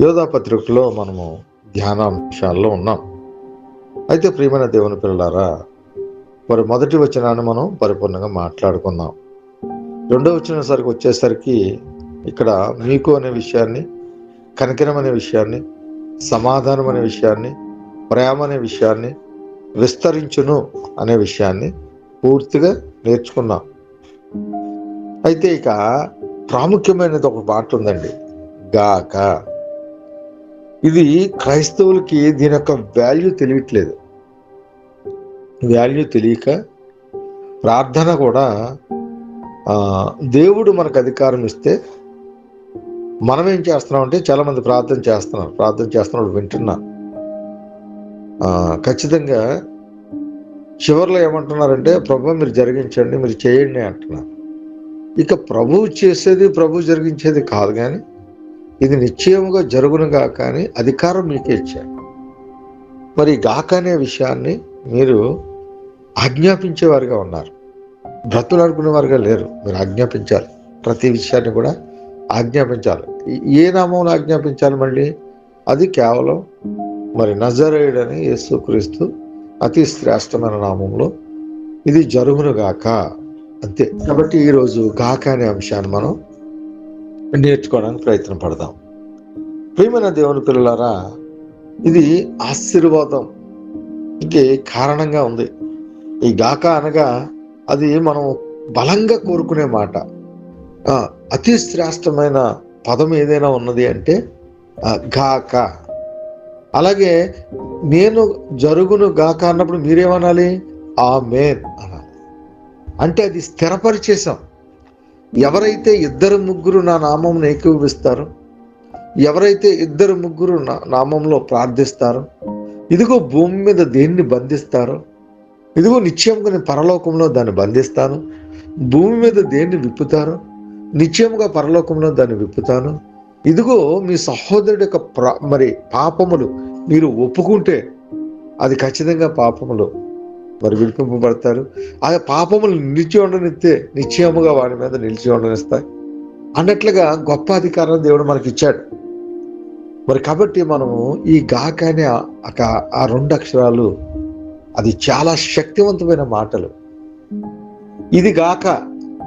యోధా పత్రికలో మనము ధ్యానాంశాల్లో ఉన్నాం. అయితే ప్రియమైన దేవుని పిల్లలారా మరి మొదటి వచనాన్ని మనం పరిపూర్ణంగా మాట్లాడుకుందాం. రెండో వచనం సరికి వచ్చేసరికి ఇక్కడ మీకు అనే విషయాన్ని కనికరం అనే విషయాన్ని సమాధానం అనే విషయాన్ని ప్రేమ అనే విషయాన్ని విస్తరించును అనే విషయాన్ని పూర్తిగా నేర్చుకున్నాం. అయితే ఇక ప్రాముఖ్యమైనది ఒక మాట ఉందండి. గాక. ఇది క్రైస్తవులకి దీని యొక్క వాల్యూ తెలియట్లేదు. వాల్యూ తెలియక ప్రార్థన కూడా దేవుడు మనకు అధికారం ఇస్తే మనం ఏం చేస్తున్నాం అంటే చాలామంది ప్రార్థన చేస్తున్నారు. ప్రార్థన చేస్తున్నప్పుడు వింటున్నా. ఖచ్చితంగా చివరిలో ఏమంటున్నారంటే ప్రభు మీరు జరిగించండి మీరు చేయండి అంటున్నారు. ఇక ప్రభువు చేసేది ప్రభు జరిగించేది కాదు కానీ ఇది నిశ్చయముగా జరుగునుగా కానీ అధికారం మీకే ఇచ్చారు. మరి గాక అనే విషయాన్ని మీరు ఆజ్ఞాపించేవారుగా ఉన్నారు. బ్రతులాడుకునేవారుగా లేరు. మీరు ఆజ్ఞాపించాలి. ప్రతి విషయాన్ని కూడా ఆజ్ఞాపించాలి. ఏ నామంలో ఆజ్ఞాపించాలి మళ్ళీ? అది కేవలం మరి నజరేయుడని యేసుక్రీస్తు అతి శ్రేష్టమైన నామంలో ఇది జరుగును గాక. అంతే. కాబట్టి ఈరోజు గాక అనే అంశాన్ని మనం నేర్చుకోవడానికి ప్రయత్నం పడదాం. ప్రియమైన దేవుని పిల్లలారా ఇది ఆశీర్వాదం. ఇది కారణంగా ఉంది. ఈ గాక అనగా అది మనం బలంగా కోరుకునే మాట. అతి శ్రేష్టమైన పదం ఏదైనా ఉన్నది అంటే గాక. అలాగే నేను జరుగును గాక అన్నప్పుడు మీరేమనాలి? ఆ మేన్ అనాలి. అంటే అది స్థిరపరిచేశాం. ఎవరైతే ఇద్దరు ముగ్గురు నా నామం ఏకీభవిస్తారో ఎవరైతే ఇద్దరు ముగ్గురు నా నామంలో ప్రార్థిస్తారో ఇదిగో భూమి మీద దేన్ని బంధిస్తారో ఇదిగో నిశ్చయంగా నేను పరలోకంలో దాన్ని బంధిస్తాను భూమి మీద దేన్ని విప్పుతారో నిశ్చయముగా పరలోకంలో దాన్ని విప్పుతాను. ఇదిగో మీ సహోదరుడి యొక్క ప్ర మరి పాపములు మీరు ఒప్పుకుంటే అది ఖచ్చితంగా పాపములు. మరి విడిపింపబడతారు. ఆ పాపములు నిలిచి ఉండనిస్తే నిశ్చయముగా వాడి మీద నిలిచి ఉండనిస్తాయి. అన్నట్లుగా గొప్ప అధికారం దేవుడు మనకి ఇచ్చాడు మరి కాబట్టి మనము ఈ గాక అనే ఆ- ఆ- రెండు అక్షరాలు అది చాలా శక్తివంతమైన మాటలు. ఇది గాక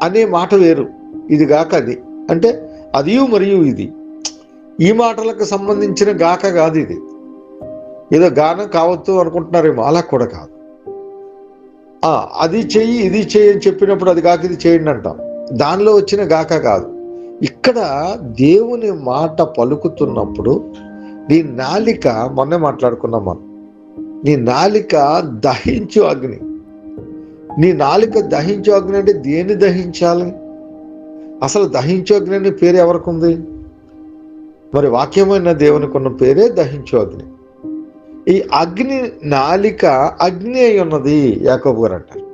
అనే మాట వేరు. ఇది గాక అది. అంటే అది మరియు ఇది. ఈ మాటలకు సంబంధించిన గాక కాదు ఇది. ఏదో గానం కావచ్చు అనుకుంటున్నారేమో. అలా కూడా కాదు. అది చెయ్యి ఇది చెయ్యి అని చెప్పినప్పుడు అది గాక ఇది చేయండి అంటాం. దానిలో వచ్చిన గాక కాదు. ఇక్కడ దేవుని మాట పలుకుతున్నప్పుడు నీ నాలిక మొన్నే మాట్లాడుకున్నాం మనం నీ నాలిక దహించు అగ్ని. నీ నాలిక దహించు అగ్ని అంటే దేన్ని దహించాలి? అసలు దహించు అగ్ని అనే పేరు ఎవరికి ఉంది? మరి వాక్యమైన దేవునికి ఉన్న పేరే దహించు అగ్ని. ఈ అగ్ని నాలిక అగ్ని అయి ఉన్నది యాకోబు గారు అంటారు.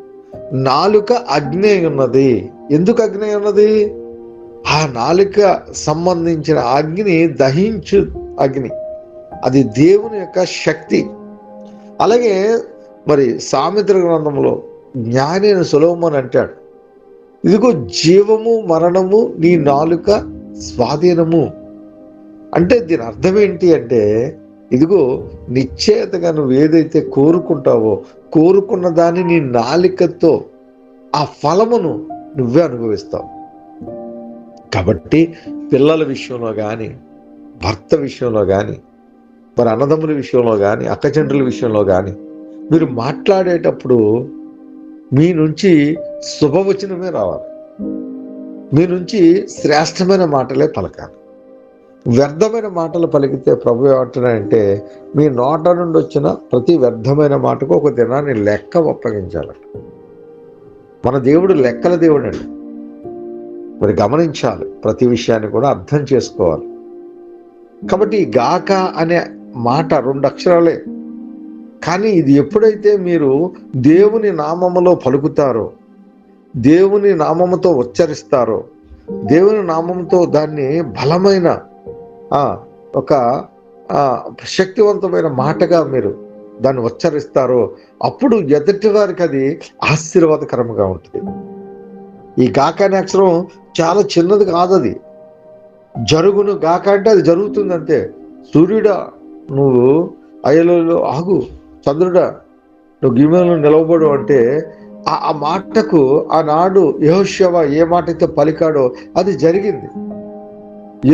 నాలుక అగ్ని అయి ఉన్నది. ఎందుకు అగ్ని అయి ఉన్నది? ఆ నాలుక సంబంధించిన అగ్ని దహించు అగ్ని. అది దేవుని యొక్క శక్తి. అలాగే మరి సామిత్ర గ్రంథంలో జ్ఞాని అని సులభమని అంటాడు ఇదిగో జీవము మరణము నీ నాలుక స్వాధీనము. అంటే దీని అర్థం ఏంటి అంటే ఇదిగో నిశ్చయతగా నువ్వు ఏదైతే కోరుకుంటావో కోరుకున్న దాన్ని నీ నాలికతో ఆ ఫలమును నువ్వే అనుభవిస్తావు. కాబట్టి పిల్లల విషయంలో కానీ భర్త విషయంలో కానీ మరి అన్నదమ్ముల విషయంలో కానీ అక్కచెండ్రుల విషయంలో కానీ మీరు మాట్లాడేటప్పుడు మీ నుంచి శుభవచనమే రావాలి. మీ నుంచి శ్రేష్టమైన మాటలే పలకాలి. వ్యర్థమైన మాటలు పలికితే ప్రభు ఏమంటున్నాడంటే మీ నోట నుండి వచ్చిన ప్రతి వ్యర్థమైన మాటకు ఒక దినాన్ని లెక్క అప్పగించాలట మన దేవుడు లెక్కల దేవుడు అండి మరి గమనించాలి ప్రతి విషయాన్ని కూడా అర్థం చేసుకోవాలి. కాబట్టి గాక అనే మాట రెండు అక్షరాలే. కానీ ఇది ఎప్పుడైతే మీరు దేవుని నామములో పలుకుతారో దేవుని నామముతో ఉచ్చరిస్తారో దేవుని నామంతో దాన్ని బలమైన ఒక శక్తివంతమైన మాటగా మీరు దాన్ని ఉచ్చరిస్తారో అప్పుడు ఎదుటి వారికి అది ఆశీర్వాదకరంగా ఉంటుంది. ఈ గాక అనే అక్షరం చాలా చిన్నది కాదు అది. జరుగును గాక అంటే అది జరుగుతుంది అంతే. సూర్యుడా నువ్వు అయలలో ఆగు చంద్రుడా నువ్వు గిమేలో నిలవబడు అంటే ఆ ఆ మాటకు ఆనాడు యహోశవ ఏ మాట అయితే పలికాడో అది జరిగింది.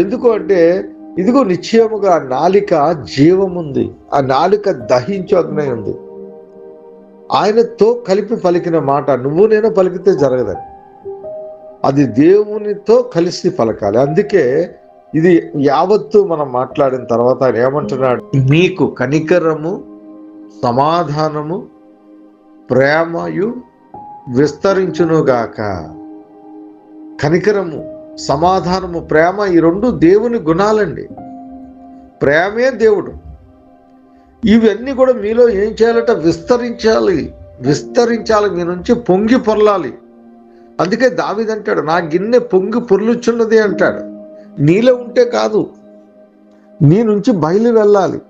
ఎందుకు అంటే ఇదిగో నిశ్చయముగా నాలిక జీవముంది. ఆ నాలిక దహించు అగ్ని ఉంది. ఆయనతో కలిపి పలికిన మాట నువ్వు నేను పలికితే జరగదని. అది దేవునితో కలిసి పలకాలి. అందుకే ఇది యావత్తు మనం మాట్లాడిన తర్వాత ఆయన ఏమంటున్నాడు? మీకు కనికరము సమాధానము ప్రేమయు విస్తరించునుగాక. కనికరము సమాధానము ప్రేమ ఈ రెండు దేవుని గుణాలండి. ప్రేమే దేవుడు. ఇవన్నీ కూడా మీలో ఏం చేయాలంటే? విస్తరించాలి. విస్తరించాలి. మీ నుంచి పొంగి పొరలాలి. అందుకే దావిదంటాడు నా గిన్నె పొంగి పొర్లుచున్నది అంటాడు. నీలో ఉంటే కాదు. నీ నుంచి బయలు వెళ్ళాలి.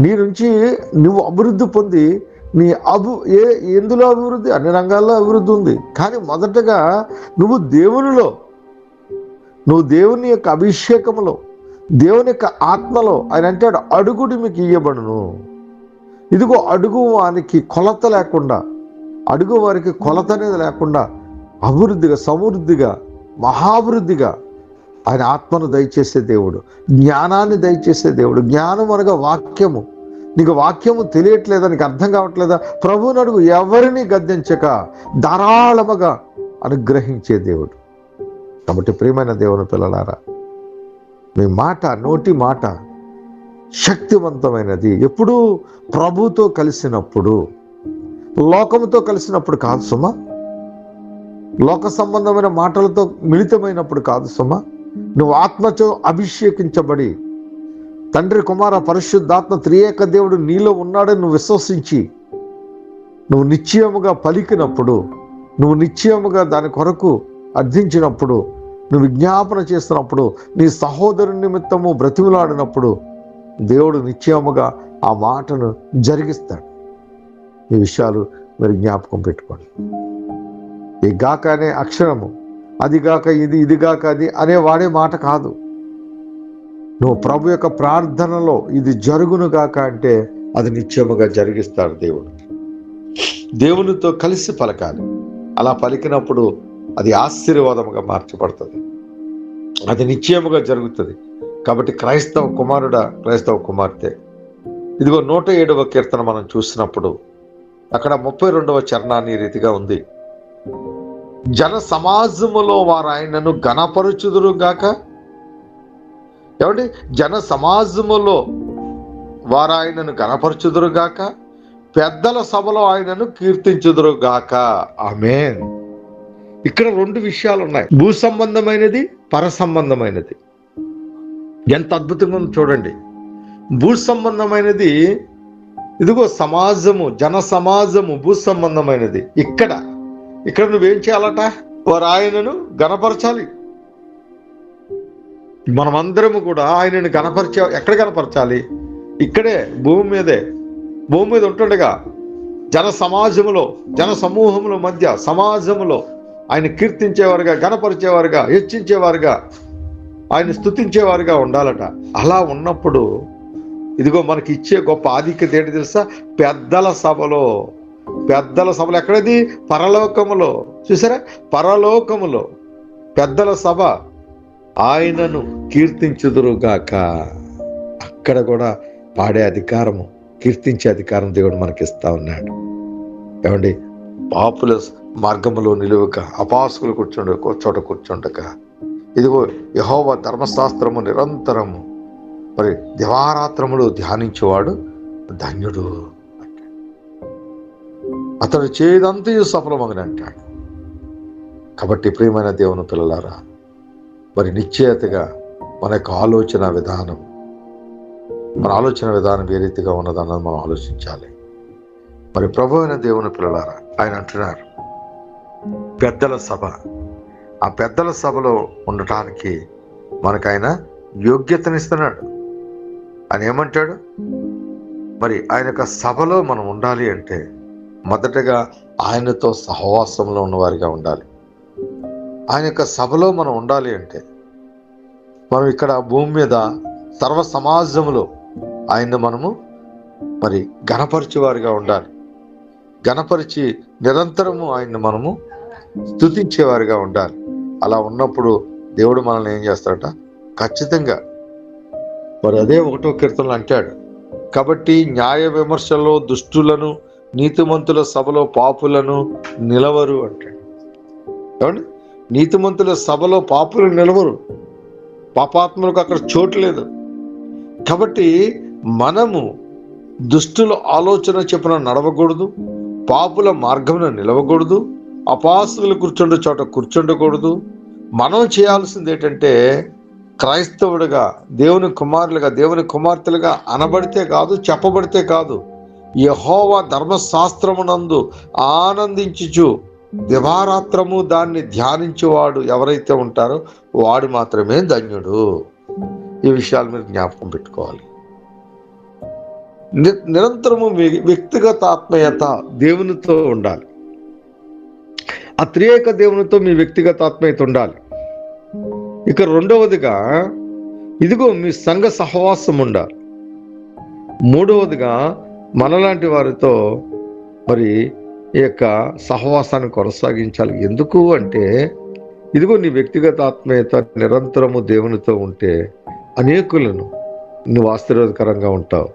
నీ నుంచి నువ్వు అభివృద్ధి పొంది నీ అభి ఏ ఎందులో అభివృద్ధి? అన్ని రంగాల్లో అభివృద్ధి ఉంది. కానీ మొదటగా నువ్వు దేవునిలో నువ్వు దేవుని యొక్క అభిషేకములో దేవుని యొక్క ఆత్మలో ఆయన అంటాడు అడుగుడి మీకు ఇయ్యబడును. ఇదిగో అడుగు వానికి కొలత లేకుండా అడుగు వారికి కొలత అనేది లేకుండా అభివృద్ధిగా సమృద్ధిగా మహాభివృద్ధిగా ఆయన ఆత్మను దయచేసే దేవుడు జ్ఞానాన్ని దయచేసే దేవుడు జ్ఞానం అనగా వాక్యము. నీకు వాక్యము తెలియట్లేదా? నీకు అర్థం కావట్లేదా? ప్రభువుని అడుగు ఎవరిని గద్దించక ధారాళముగా అనుగ్రహించే దేవుడు. కాబట్టి ప్రియమైన దేవుని పిల్లలారా మీ మాట నోటి మాట శక్తివంతమైనది. ఎప్పుడు ప్రభుతో కలిసినప్పుడు లోకముతో కలిసినప్పుడు కాదు సుమా. లోక సంబంధమైన మాటలతో మిళితమైనప్పుడు కాదు సుమా. నువ్వు ఆత్మతో అభిషేకించబడి తండ్రి కుమార పరిశుద్ధాత్మ త్రియేక దేవుడు నీలో ఉన్నాడని నువ్వు విశ్వసించి నువ్వు నిశ్చయముగా పలికినప్పుడు నువ్వు నిశ్చయముగా దాని కొరకు అర్థించినప్పుడు నువ్వు విజ్ఞాపన చేస్తున్నప్పుడు నీ సహోదరుని నిమిత్తము బ్రతిమలాడినప్పుడు దేవుడు నిశ్చయముగా ఆ మాటను జరిగిస్తాడు. ఈ విషయాలు మీరు జ్ఞాపకం పెట్టుకోండి. ఈ గాక అనే అక్షరము అది గాక ఇది ఇది గాక అది అనే వాడే మాట కాదు. నువ్వు ప్రభు యొక్క ప్రార్థనలో ఇది జరుగును గాక అంటే అది నిత్యముగా జరిగిస్తాడు దేవుడు. దేవునితో కలిసి పలకాలి. అలా పలికినప్పుడు అది ఆశీర్వాదముగా మార్చబడుతుంది. అది నిశ్చయముగా జరుగుతుంది. కాబట్టి క్రైస్తవ కుమారుడ క్రైస్తవ కుమార్తె. ఇదిగో నూట ఏడవ కీర్తన మనం చూసినప్పుడు అక్కడ ముప్పై రెండవ చరణాన్ని రీతిగా ఉంది. జన సమాజములో వారు ఆయనను ఘనపరుచుదురు గాక? ఏమండి? జన సమాజములో వారు ఆయనను గణపరచుదురు గాక? పెద్దల సభలో ఆయనను కీర్తించుదురు గాక? ఆమెన్. ఇక్కడ రెండు విషయాలు ఉన్నాయి భూ సంబంధమైనది పర సంబంధమైనది. ఎంత అద్భుతంగా చూడండి. భూ సంబంధమైనది ఇదిగో సమాజము జన సమాజము భూ సంబంధమైనది. ఇక్కడ ఇక్కడ నువ్వేం చేయాలట? వారు ఆయనను గణపరచాలి. మనమందరము కూడా ఆయనను గణపరిచే ఎక్కడ గణపరచాలి? ఇక్కడే భూమి మీదే. భూమి మీద ఉంటుండగా జన సమాజములో జన సమూహముల మధ్య సమాజములో ఆయన కీర్తించేవారుగా గణపరిచేవారుగా హెచ్చించేవారుగా ఆయన స్తుతించేవారుగా ఉండాలట. అలా ఉన్నప్పుడు ఇదిగో మనకి ఇచ్చే గొప్ప ఆధిక్యత ఏంటి తెలుసా? పెద్దల సభలో పెద్దల సభలో ఎక్కడది? పరలోకములో. చూసారా? పరలోకములో పెద్దల సభ ఆయనను కీర్తించుదురుగాక. అక్కడ కూడా పాడే అధికారము కీర్తించే అధికారం దేవుడు మనకి ఇస్తా ఉన్నాడు. ఏమండి? పాపుల మార్గములో నిలువక అపాసుకులు కూర్చుండ చోట కూర్చుండక. ఇదిగో యహోవ ధర్మశాస్త్రము నిరంతరము. మరి దివారాత్రములు ధ్యానించేవాడు ధన్యుడు అంటాడు. అతడు చేయదంతయు సఫలమగని అంటాడు. కాబట్టి ప్రియమైన దేవుని పిల్లలారా మరి నిశ్చయతగా మన యొక్క ఆలోచన విధానం మన ఆలోచన విధానం ఏ రీతిగా ఉన్నదన్నది మనం ఆలోచించాలి. మరి ప్రభు అయిన దేవుని పిల్లలారా ఆయన అంటున్నారు పెద్దల సభ. ఆ పెద్దల సభలో ఉండటానికి మనకు ఆయన యోగ్యతనిస్తున్నాడు. ఆయన ఏమంటాడు? మరి ఆయన యొక్క సభలో మనం ఉండాలి అంటే మొదటగా ఆయనతో సహవాసంలో ఉన్నవారిగా ఉండాలి. ఆయన యొక్క సభలో మనం ఉండాలి అంటే మనం ఇక్కడ భూమి మీద సర్వ సమాజంలో ఆయన్ని మనము మరి గణపరిచేవారిగా ఉండాలి. గణపరిచి నిరంతరము ఆయన్ని మనము స్థుతించేవారిగా ఉండాలి. అలా ఉన్నప్పుడు దేవుడు మనల్ని ఏం చేస్తాడట? ఖచ్చితంగా. మరి అదే ఒకటో కీర్తనలు అంటాడు. కాబట్టి న్యాయ విమర్శలో దుష్టులను నీతిమంతుల సభలో పాపులను నిలవరు అంటాడు. ఏమండి? నీతిమంతుల సభలో పాపులు నిలవరు. పాపాత్మలకు అక్కడ చోటు లేదు. కాబట్టి మనము దుష్టుల ఆలోచన చెప్పున నడవకూడదు. పాపుల మార్గమున నిలవకూడదు. అపాసులు కూర్చుండే చోట కూర్చుండకూడదు. మనం చేయాల్సింది ఏంటంటే క్రైస్తవుడిగా దేవుని కుమారులుగా దేవుని కుమార్తెలుగా అనబడితే కాదు చెప్పబడితే కాదు. యహోవా ధర్మశాస్త్రమునందు ఆనందించుచు దివారాత్రము దాన్ని ధ్యానించేవాడు ఎవరైతే ఉంటారో వాడు మాత్రమే ధన్యుడు. ఈ విషయాలు మీరు జ్ఞాపకం పెట్టుకోవాలి. ని- నిరంతరము వ్యక్తిగత ఆత్మీయత దేవునితో ఉండాలి. ఆ త్రియేక దేవునితో మీ వ్యక్తిగత ఆత్మీయత ఉండాలి. ఇక రెండవదిగా ఇదిగో మీ సంఘ సహవాసం ఉండాలి. మూడవదిగా మనలాంటి వారితో మరి ఈ యొక్క సహవాసాన్ని కొనసాగించాలి. ఎందుకు అంటే ఇదిగో నీ వ్యక్తిగత ఆత్మీయత నిరంతరము దేవునితో ఉంటే అనేకులను నువ్వు ఆశీర్వాదకరంగా ఉంటావు.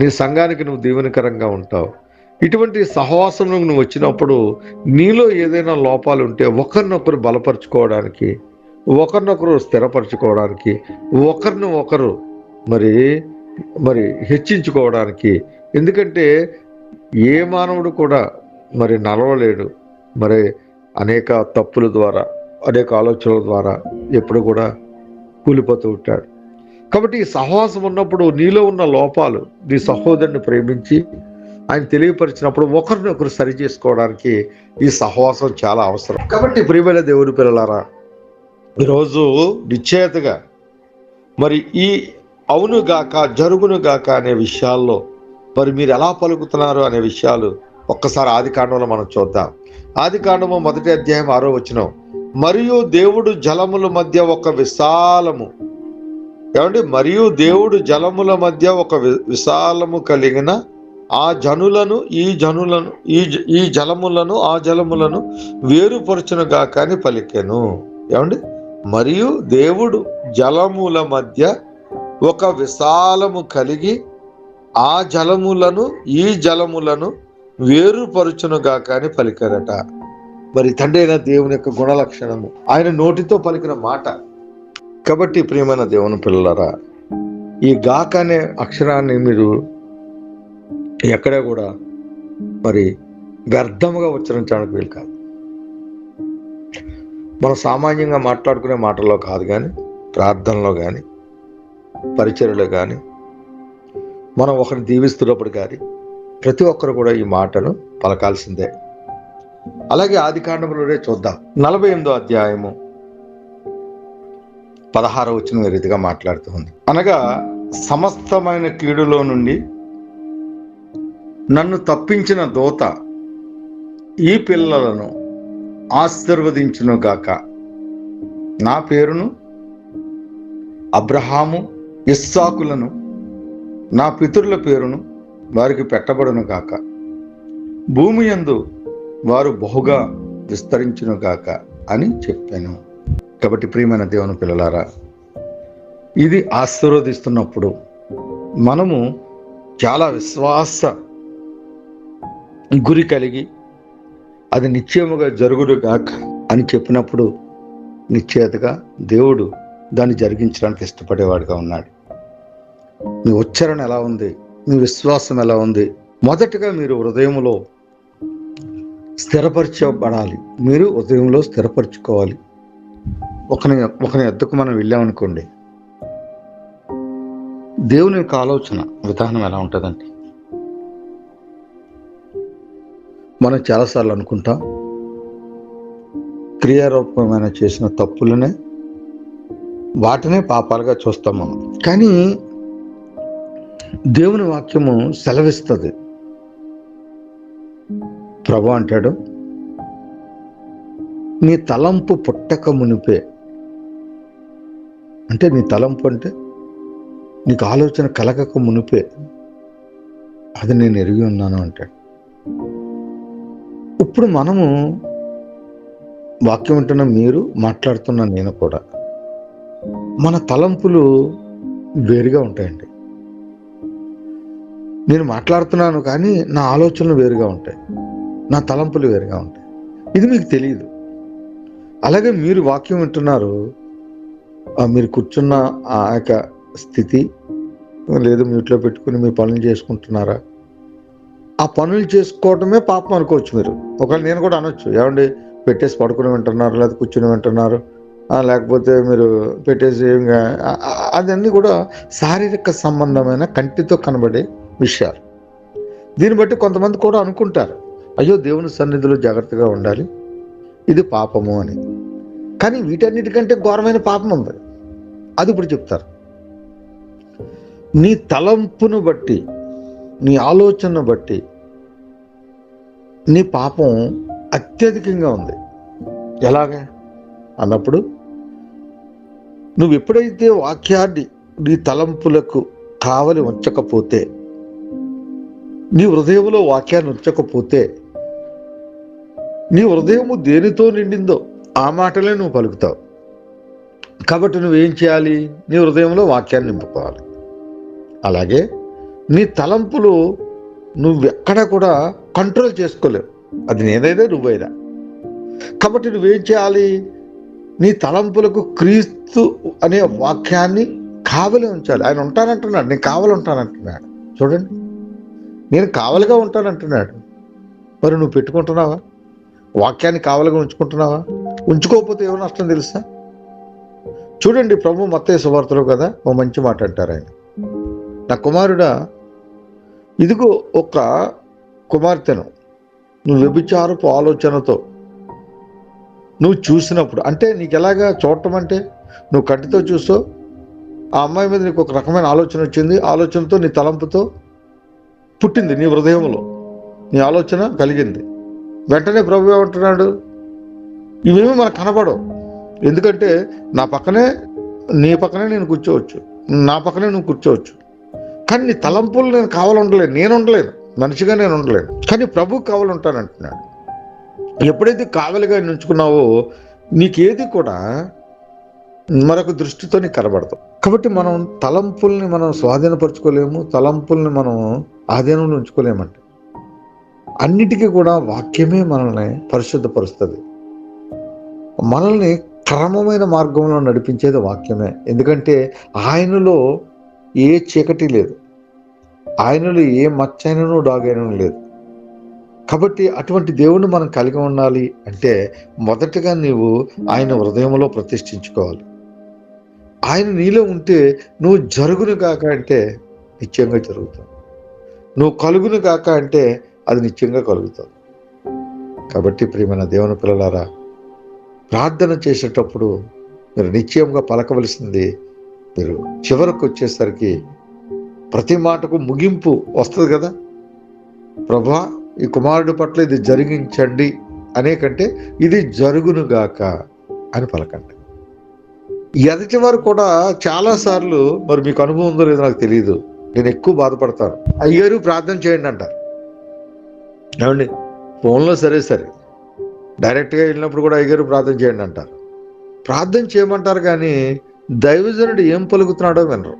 నీ సంఘానికి నువ్వు దీవెనకరంగా ఉంటావు. ఇటువంటి సహవాసంలో నువ్వు వచ్చినప్పుడు నీలో ఏదైనా లోపాలు ఉంటే ఒకరినొకరు బలపరుచుకోవడానికి ఒకరినొకరు స్థిరపరచుకోవడానికి ఒకరిని ఒకరు మరి మరి హెచ్చించుకోవడానికి. ఎందుకంటే ఏ మానవుడు కూడా మరి నలవలేడు మరి అనేక తప్పుల ద్వారా అనేక ఆలోచనల ద్వారా ఎప్పుడు కూడా కూలిపోతూ ఉంటాడు. కాబట్టి ఈ సహవాసం ఉన్నప్పుడు నీలో ఉన్న లోపాలు నీ సహోదరుని ప్రేమించి ఆయన తెలియపరిచినప్పుడు ఒకరినొకరు సరి చేసుకోవడానికి ఈ సహవాసం చాలా అవసరం. కాబట్టి ప్రియమైన దేవుని పిల్లలారా ఈరోజు నిశ్చయతగా మరి ఈ అవును గాక జరుగును గాక అనే విషయాల్లో మరి మీరు ఎలా పలుకుతున్నారు అనే విషయాలు ఒక్కసారి ఆది కాండంలో మనం చూద్దాం. ఆది కాండము మొదటి అధ్యాయం ఆరో వచ్చిన మరియు దేవుడు జలముల మధ్య ఒక విశాలము. ఏమండి? మరియు దేవుడు జలముల మధ్య ఒక వి- విశాలము కలిగిన ఆ జనులను ఈ జనులను ఈ జ- ఈ జలములను ఆ జలములను వేరుపరచునుగా కానీ పలికెను. ఏమండి? మరియు దేవుడు జలముల మధ్య ఒక విశాలము కలిగి ఆ జలములను ఈ జలములను వేరుపరచునుగా కానీ పలికారట. మరి తండ్రి అయిన దేవుని యొక్క గుణ లక్షణము ఆయన నోటితో పలికిన మాట. కాబట్టి ప్రియమైన దేవుని పిల్లలరా ఈ గాక అనే అక్షరాన్ని మీరు ఎక్కడ కూడా మరి వ్యర్థముగా ఉచ్చరించడానికి వీలు కాదు. మనం సామాన్యంగా మాట్లాడుకునే మాటల్లో కాదు కానీ ప్రార్థనలో కానీ పరిచర్యలో కానీ మనం ఒకరిని దీవిస్తున్నప్పుడు కానీ ప్రతి ఒక్కరు కూడా ఈ మాటను పలకాల్సిందే. అలాగే ఆది కాండంలోనే చూద్దాం. నలభై ఎనిమిదో అధ్యాయము పదహార వచ్చిన రీతిగా మాట్లాడుతూ ఉంది. అనగా సమస్తమైన కీడులో నుండి నన్ను తప్పించిన దోత ఈ పిల్లలను ఆశీర్వదించునుగాక. నా పేరును అబ్రహాము ఇస్సాకులను నా పితరుల పేరును వారికి పెట్టబడును గాక భూమి యందు వారు బహుగా విస్తరించును గాక అని చెప్పాను. కాబట్టి ప్రియమైన దేవుని పిల్లలారా ఇది ఆశీర్వదిస్తున్నప్పుడు మనము చాలా విశ్వాస గురి కలిగి అది నిశ్చయముగా జరుగుడు గాక అని చెప్పినప్పుడు నిశ్చేతగా దేవుడు దాన్ని జరిగించడానికి ఇష్టపడేవాడుగా ఉన్నాడు. మీ ఉచ్చారణ ఎలా ఉంది? మీ విశ్వాసం ఎలా ఉంది? మొదటగా మీరు హృదయంలో స్థిరపరచబడాలి. మీరు ఉదయంలో స్థిరపరచుకోవాలి. ఒకని ఒకని ఎద్దకు మనం వెళ్ళామనుకోండి దేవుని యొక్క ఆలోచన విధానం ఎలా ఉంటుందండి మనం చాలాసార్లు అనుకుంటాం క్రియారూపమైన చేసిన తప్పులనే వాటినే పాపాలుగా చూస్తాం మనం. కానీ దేవుని వాక్యము సెలవిస్తుంది. ప్రభు అంటాడు నీ తలంపు పుట్టక మునిపే. అంటే నీ తలంపు అంటే నీకు ఆలోచన కలగక మునిపే. అది నేను ఎరిగి ఉన్నాను అంటాడు. ఇప్పుడు మనము వాక్యం వింటున్న మీరు మాట్లాడుతున్న నేను కూడా మన తలంపులు వేరుగా ఉంటాయండి. నేను మాట్లాడుతున్నాను కానీ నా ఆలోచనలు వేరుగా ఉంటాయి. నా తలంపులు వేరుగా ఉంటాయి. ఇది మీకు తెలియదు అలాగే మీరు వాక్యం వింటున్నారు. మీరు కూర్చున్న ఆ యొక్క స్థితి లేదు మ్యూట్లో పెట్టుకుని మీ పనులు చేసుకుంటున్నారా? ఆ పనులు చేసుకోవటమే పాపం అనుకోవచ్చు మీరు. ఒకవేళ నేను కూడా అనొచ్చు. ఏమండి? పెట్టేసి పడుకుని వింటున్నారు లేదా కూర్చుని వింటున్నారు. లేకపోతే మీరు పెట్టేసి అదన్నీ కూడా శారీరక సంబంధమైన కంటితో కనబడే విషయాలు. దీన్ని బట్టి కొంతమంది కూడా అనుకుంటారు. అయ్యో దేవుని సన్నిధిలో జాగ్రత్తగా ఉండాలి. ఇది పాపము అని. కానీ వీటన్నిటికంటే ఘోరమైన పాపం ఉంది. అది ఇప్పుడు చెప్తారు. నీ తలంపును బట్టి నీ ఆలోచనను బట్టి నీ పాపం అత్యధికంగా ఉంది. ఎలాగా? అన్నప్పుడు నువ్వు ఎప్పుడైతే వాక్యాన్ని నీ తలంపులకు కావలి ఉంచకపోతే నీ హృదయంలో వాక్యాన్ని ఉంచకపోతే నీ హృదయము దేనితో నిండిందో ఆ మాటలే నువ్వు పలుకుతావు. కాబట్టి నువ్వేం చేయాలి? నీ హృదయంలో వాక్యాన్ని నింపుకోవాలి. అలాగే నీ తలంపులు నువ్వెక్కడ కూడా కంట్రోల్ చేసుకోలేవు. అది నేనైనా నువ్వైనా. కాబట్టి నువ్వేం చేయాలి? నీ తలంపులకు క్రీస్తు అనే వాక్యాన్ని కావలి ఉంచాలి. ఆయన ఉంటానంటున్నాడు. నేను కావలి ఉంటానంటున్నాడు. చూడండి. నేను కావలిగా ఉంటానంటున్నాడు. మరి నువ్వు పెట్టుకుంటున్నావా? వాక్యాన్ని కావలిగా ఉంచుకుంటున్నావా? ఉంచుకోకపోతే ఏమో నష్టం తెలుసా? చూడండి ప్రభు మత్తయ్య సువార్తలో కదా ఓ మంచి మాట అంటారు ఆయన. నా కుమారుడా ఇదిగో ఒక కుమార్తెను. నువ్వు వ్యభిచారపు ఆలోచనతో నువ్వు చూసినప్పుడు అంటే నీకు ఎలాగా చూడటం అంటే నువ్వు కంటితో చూసో ఆ అమ్మాయి మీద నీకు ఒక రకమైన ఆలోచన వచ్చింది. ఆలోచనతో నీ తలంపుతో పుట్టింది నీ హృదయంలో. నీ ఆలోచన కలిగింది. వెంటనే ప్రభు ఏమంటున్నాడు? ఇవేమి మనకు కనబడవు. ఎందుకంటే నా పక్కనే నీ పక్కనే నేను కూర్చోవచ్చు. నా పక్కనే నువ్వు కూర్చోవచ్చు. కానీ నీ తలంపులు నేను కావాలి ఉండలేను నేను ఉండలేను. మనిషిగా నేను ఉండలేను. కానీ ప్రభు కావాలి ఉంటానంటున్నాడు ఎప్పుడైతే కావలిగా నుంచుకున్నావో నీకేది కూడా మరొక దృష్టితో నీకు కనబడదు. కాబట్టి మనం తలంపుల్ని మనం స్వాధీనపరచుకోలేము. తలంపుల్ని మనం ఆధీనంలో ఉంచుకోలేమంట అన్నిటికీ కూడా వాక్యమే మనల్ని పరిశుద్ధపరుస్తుంది. మనల్ని క్రమమైన మార్గంలో నడిపించేది వాక్యమే. ఎందుకంటే ఆయనలో ఏ చీకటి లేదు. ఆయనలో ఏ మచ్చైనను డాగైనను లేదు. కాబట్టి అటువంటి దేవుణ్ణి మనం కలిగి ఉండాలి అంటే మొదటగా నీవు ఆయన హృదయంలో ప్రతిష్ఠించుకోవాలి. ఆయన నీలో ఉంటే నువ్వు జరుగును కాక అంటే నిత్యంగా జరుగుతావు. నువ్వు కలుగును కాక అంటే అది నిత్యంగా కలుగుతావు. కాబట్టి ప్రియమైన దేవుని పిల్లలారా ప్రార్థన చేసేటప్పుడు మీరు నిశ్చయంగా పలకవలసింది మీరు చివరకు వచ్చేసరికి ప్రతి మాటకు ముగింపు వస్తుంది కదా? ప్రభా ఈ కుమారుడి పట్ల ఇది జరిగించండి అనే కంటే ఇది జరుగునుగాక అని పలకండి. ఎదటి వారు కూడా చాలా సార్లు మరి మీకు అనుభవం ఉందో లేదో నాకు తెలియదు నేను ఎక్కువ బాధపడతాను. అయ్యారు ప్రార్థన చేయండి అంటారు. ఏమండి ఫోన్లో సరే సరే. డైరెక్ట్గా వెళ్ళినప్పుడు కూడా అయ్యారు ప్రార్థన చేయండి అంటారు. ప్రార్థన చేయమంటారు కానీ దైవజనుడు ఏం పలుకుతున్నాడో వినరు.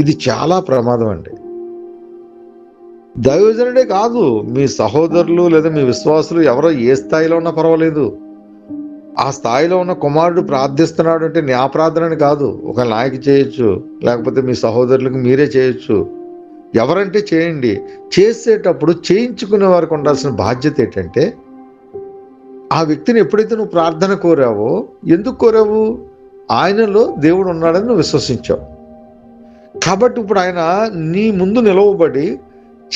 ఇది చాలా ప్రమాదం అండి. దైవజనుడే కాదు మీ సహోదరులు లేదా మీ విశ్వాసులు ఎవరో ఏ స్థాయిలో ఉన్నా పర్వాలేదు. ఆ స్థాయిలో ఉన్న కుమారుడు ప్రార్థిస్తున్నాడు అంటే న్యా ప్రార్థనని కాదు ఒక నాయకి చేయొచ్చు లేకపోతే మీ సహోదరులకు మీరే చేయొచ్చు. ఎవరంటే చేయండి. చేసేటప్పుడు చేయించుకునే వారికి ఉండాల్సిన బాధ్యత ఏంటంటే ఆ వ్యక్తిని ఎప్పుడైతే నువ్వు ప్రార్థన కోరావో ఎందుకు కోరావు? ఆయనలో దేవుడు ఉన్నాడని నువ్వు విశ్వసించావు. కాబట్టి ఇప్పుడు ఆయన నీ ముందు నిలవబడి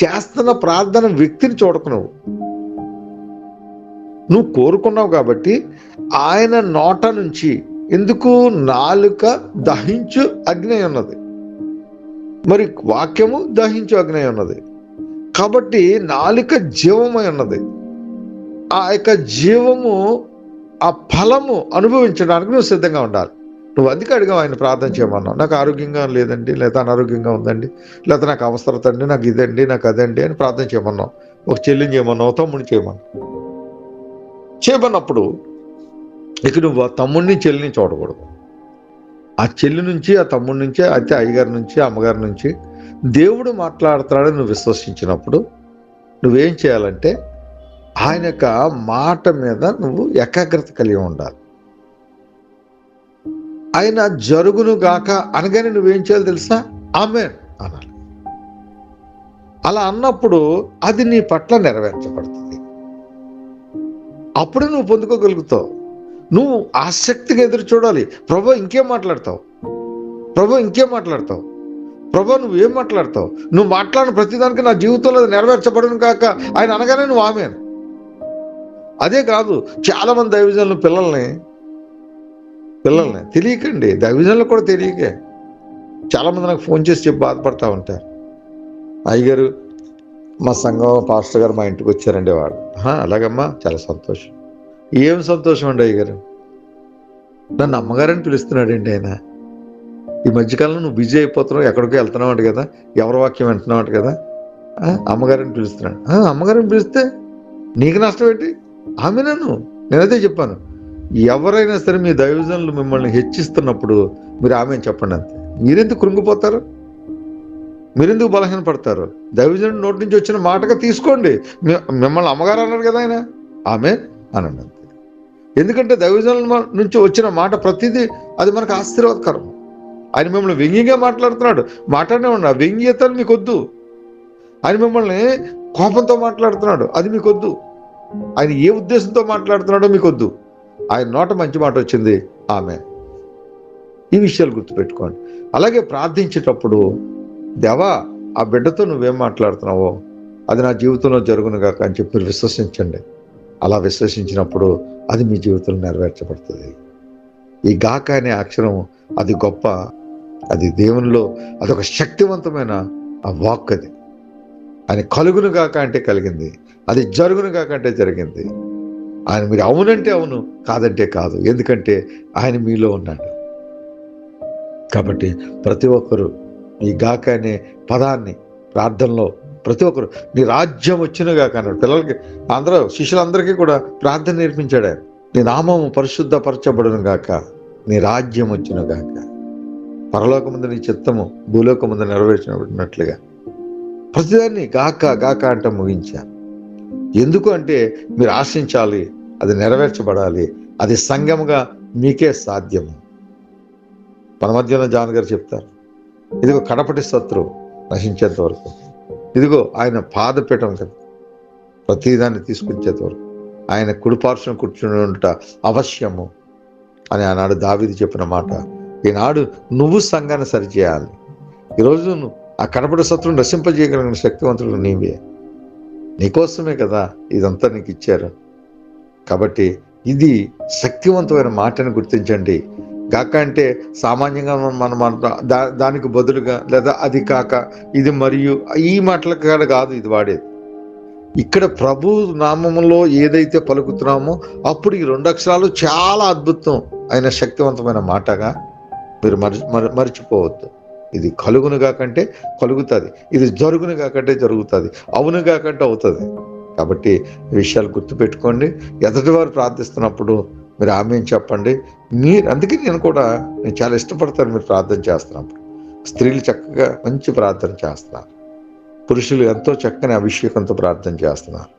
చేస్తున్న ప్రార్థన వ్యక్తిని చూడకున్నావు. నువ్వు నువ్వు కోరుకున్నావు కాబట్టి ఆయన నోట నుంచి ఎందుకు నాలుక దహించు అగ్ని ఉన్నది? మరి వాక్యము దహించు అగ్ని ఉన్నది. కాబట్టి నాలుక జీవమై ఉన్నది. ఆ యొక్క జీవము ఆ ఫలము అనుభవించడానికి నువ్వు సిద్ధంగా ఉండాలి. నువ్వు అందుకే అడిగావు ఆయన ప్రార్థన చేయమన్నావు. నాకు ఆరోగ్యంగా లేదండి లేదా అనారోగ్యంగా ఉందండి లేదా నాకు అవసరత అండి నాకు ఇదండి నాకు అదండి అని ప్రార్థన చేయమన్నావు. ఒక చెల్లిని చేయమన్నావు తమ్ముడిని చేయమన్నావు. చేయమన్నప్పుడు ఇక నువ్వు ఆ తమ్ముడిని చెల్లిని చూడకూడదు. ఆ చెల్లి నుంచి ఆ తమ్ముడి నుంచి అయితే అయ్యగారి నుంచి అమ్మగారి నుంచి దేవుడు మాట్లాడుతున్నాడని నువ్వు విశ్వసించినప్పుడు నువ్వేం చేయాలంటే ఆయన యొక్క మాట మీద నువ్వు ఏకాగ్రత కలిగి ఉండాలి. ఆయన జరుగును గాక అనగానే నువ్వేం చేయాలి తెలుసా? ఆమె అనాలి. అలా అన్నప్పుడు అది నీ పట్ల నెరవేర్చబడుతుంది. అప్పుడే నువ్వు పొందుకోగలుగుతావు. నువ్వు ఆసక్తిగా ఎదురు చూడాలి. ప్రభు ఇంకేం మాట్లాడతావు? ప్రభు ఇంకేం మాట్లాడతావు? ప్రభు నువ్వు ఏం మాట్లాడతావు? నువ్వు మాట్లాడిన ప్రతిదానికి నా జీవితంలో నెరవేర్చబడను కాక ఆయన అనగానే నువ్వు ఆమె అదే కాదు చాలా మంది దైవజనులు పిల్లల్ని పిల్లల్ని. తెలియకండి. దైవజనులు కూడా తెలియకే. చాలామంది నాకు ఫోన్ చేసి చెప్పి బాధపడతా ఉంటారు. అయ్యగారు మా సంఘం పాస్టర్ గారు మా ఇంటికి వచ్చారండి వాడు అలాగమ్మా. చాలా సంతోషం. ఏం సంతోషం అండి అయ్యగారు? నన్ను అమ్మగారని పిలుస్తున్నాడండి ఆయన. ఈ మధ్యకాలంలో నువ్వు బిజీ అయిపోతున్నావు. ఎక్కడికో వెళ్తున్నావు అంట కదా. ఎవరి వాక్యం వింటున్నావు అంట కదా. అమ్మగారిని అమ్మగారని పిలుస్తున్నాడు. అమ్మగారిని పిలిస్తే నీకు నష్టం ఏంటి? ఆమె నన్ను. నేనైతే చెప్పాను. ఎవరైనా సరే మీ దైవజనులు మిమ్మల్ని హెచ్చిస్తున్నప్పుడు మీరు ఆమె చెప్పండి అంతే. మీరెందుకు కృంగిపోతారు? మీరెందుకు బలహీన పడతారు? దైవజనుడు నోటి నుంచి వచ్చిన మాటగా తీసుకోండి. మిమ్మల్ని అమ్మగారు అన్నారు కదా ఆయన? ఆమె అనండి అంతే. ఎందుకంటే దైవజనుల నుంచి వచ్చిన మాట ప్రతిదీ అది మనకు ఆశీర్వాదకరం. ఆయన మిమ్మల్ని వ్యంగ్యంగా మాట్లాడుతున్నాడు. మాట్లాడే ఉన్నా వ్యంగ్యతను మీకు వద్దు ఆయన మిమ్మల్ని కోపంతో మాట్లాడుతున్నాడు. అది మీకు వద్దు ఆయన ఏ ఉద్దేశంతో మాట్లాడుతున్నాడో మీకు వద్దు ఆయన నోట మంచి మాట వచ్చింది. ఆమె. ఈ విషయాలు గుర్తుపెట్టుకోండి. అలాగే ప్రార్థించేటప్పుడు దేవా ఆ బిడ్డతో నువ్వేం మాట్లాడుతున్నావో అది నా జీవితంలో జరుగును కాక అని చెప్పి మీరు విశ్వసించండి. అలా విశ్వసించినప్పుడు అది మీ జీవితంలో నెరవేర్చబడుతుంది. ఈ గాక అనే అక్షరం అది గొప్ప అది దేవునిలో అదొక శక్తివంతమైన ఆ వాక్ అది. ఆయన కలుగును గాక అంటే కలిగింది. అది జరుగును గాక అంటే జరిగింది. ఆయన మీరు అవునంటే అవును కాదంటే కాదు. ఎందుకంటే ఆయన మీలో ఉన్నాడు. కాబట్టి ప్రతి ఒక్కరు ఈ గాక అనే పదాన్ని ప్రార్థనలో ప్రతి ఒక్కరు నీ రాజ్యం వచ్చిన గాక పిల్లలకి అందరూ శిష్యులందరికీ కూడా ప్రార్థన నేర్పించాడు ఆయన. నీ నామము పరిశుద్ధపరచబడును గాక. నీ రాజ్యం వచ్చిన గాక. పరలోకముందు నీ చిత్తము భూలోకముందు నెరవేర్చినట్లుగా. ప్రతిదాన్ని గాక గాక అంట ముగించాను ఎందుకు అంటే మీరు ఆశించాలి అది నెరవేర్చబడాలి అది సంగముగా మీకే సాధ్యము. మన మధ్యలో జాన్ గారు చెప్తారు ఇదిగో కడపటి శత్రువు నశించేంత వరకు ఇదిగో ఆయన పాదపీఠం కదా ప్రతిదాన్ని తీసుకొచ్చేంత వరకు ఆయన కుడిపార్శ్వం కూర్చుని ఉంట అవశ్యము అని ఆనాడు దావిది చెప్పిన మాట. ఈనాడు నువ్వు సంఘాన్ని సరిచేయాలి. ఈరోజు నువ్వు ఆ కడపటి శత్రువును నశింపజేయగలిగిన శక్తివంతుడు నీవే. నీకోసమే కదా ఇదంతా నీకు ఇచ్చారు. కాబట్టి ఇది శక్తివంతమైన మాటను గుర్తించండి. గాక అంటే సామాన్యంగా మనం మనం దా దానికి బదులుగా లేదా అది కాక ఇది మరియు ఈ మాటల కాడ కాదు ఇది వాడేది. ఇక్కడ ప్రభు నామములో ఏదైతే పలుకుతున్నామో అప్పుడు ఈ రెండు అక్షరాలు చాలా అద్భుతం అయిన శక్తివంతమైన మాటగా మీరు మరి మరి- మర్చిపోవద్దు. ఇది కలుగునుగా కాకంటే కలుగుతుంది. ఇది జరుగునుగా కాకంటే జరుగుతుంది. అవును కంటే అవుతుంది. కాబట్టి విషయాలు గుర్తుపెట్టుకోండి. ఎదుటివారు ప్రార్థిస్తున్నప్పుడు మీరు ఆమె చెప్పండి. మీరు అందుకే నేను కూడా నేను చాలా ఇష్టపడతాను మీరు ప్రార్థన చేస్తున్నప్పుడు. స్త్రీలు చక్కగా మంచి ప్రార్థన చేస్తున్నారు. పురుషులు ఎంతో చక్కని అభిషేకంతో ప్రార్థన చేస్తున్నారు.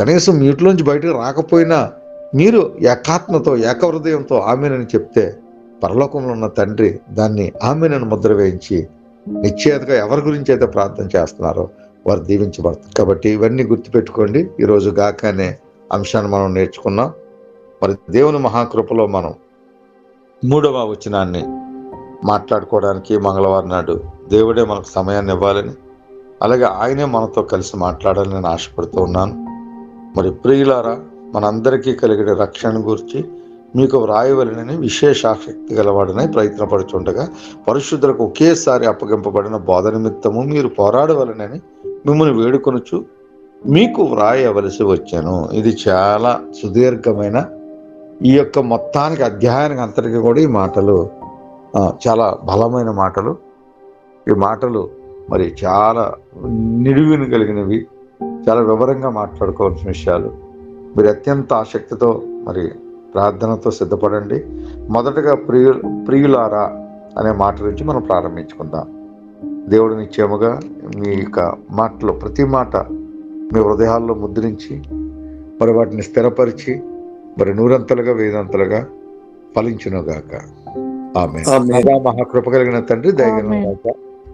కనీసం మీ ఇంట్లోంచి బయటకు రాకపోయినా మీరు ఏకాత్మతో ఏకహృదయంతో ఆమెనని చెప్తే పరలోకంలో ఉన్న తండ్రి దాన్ని ఆమెనని ముద్ర వేయించి నిశ్చేతగా ఎవరి గురించి అయితే ప్రార్థన చేస్తున్నారో వారు దీవించబడతారు. కాబట్టి ఇవన్నీ గుర్తుపెట్టుకోండి. ఈరోజు గాక అనే అంశాన్ని మనం నేర్చుకున్నాం. మరి దేవుని మహాకృపలో మనం మూడవ వచనాన్ని మాట్లాడుకోవడానికి మంగళవారం నాడు దేవుడే మనకు సమయాన్ని ఇవ్వాలని అలాగే ఆయనే మనతో కలిసి మాట్లాడాలని నేను ఆశపడుతూ ఉన్నాను. మరి ప్రియులారా మనందరికీ కలిగిన రక్షణ గురించి మీకు వ్రాయవలనని విశేష ఆసక్తి గలవాడని ప్రయత్నపడుచుండగా పరిశుద్ధులకు ఒకేసారి అప్పగింపబడిన బోధ నిమిత్తము మీరు పోరాడవలనని మిమ్మల్ని వేడుకొనుచు మీకు వ్రాయవలసి వచ్చాను. ఇది చాలా సుదీర్ఘమైన ఈ యొక్క మొత్తానికి అధ్యాయానికి అంతటికి కూడా ఈ మాటలు చాలా బలమైన మాటలు. ఈ మాటలు మరి చాలా నిడివిని కలిగినవి చాలా వివరంగా మాట్లాడుకోవాల్సిన విషయాలు. మీరు అత్యంత ఆసక్తితో మరి ప్రార్థనతో సిద్ధపడండి. మొదటగా ప్రియు ప్రియులారా అనే మాట నుంచి మనం ప్రారంభించుకుందాం. దేవుడు నిత్యముగా మీ యొక్క మాటలో ప్రతి మాట మీ హృదయాల్లో ముద్రించి మరి వాటిని స్థిరపరిచి మరి నూరంతలుగా వేదంతలుగా ఫలించునుగాక. ఆమె. మహాకృప కలిగిన తండ్రి దయగలిగిన ఆమేన్. రాజా,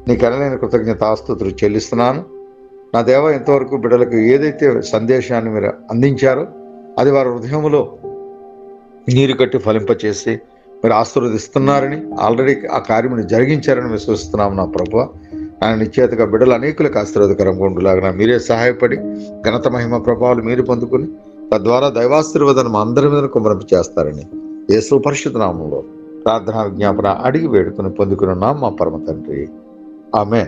నీ కనలేని కృతజ్ఞత ఆస్తుతులు చెల్లిస్తున్నాను. నా దేవ ఎంతవరకు బిడ్డలకు ఏదైతే సందేశాన్ని మీరు అందించారో అది వారి హృదయంలో నీరు కట్టి ఫలింపచేసి మీరు ఆశీర్వదిస్తున్నారని ఆల్రెడీ ఆ కార్యముని జరిగించారని విశ్వసిస్తున్నాం నా ప్రభు ఆయన నిశ్చేతగా బిడ్డలు అనేకులకు ఆశీర్వాదకరంగా ఉండేలాగా మీరే సహాయపడి ఘనత మహిమ ప్రభావాలు మీరు పొందుకుని తద్వారా దైవాశీర్వాదాన్ని మా అందరి మీద కుమరింపు చేస్తారని యేసు పరిశుద్ధ నామంలో ప్రార్థనా విజ్ఞాపన అడిగి వేడుకుని పొందుకున్నాం మా పరమ తండ్రి. ఆమె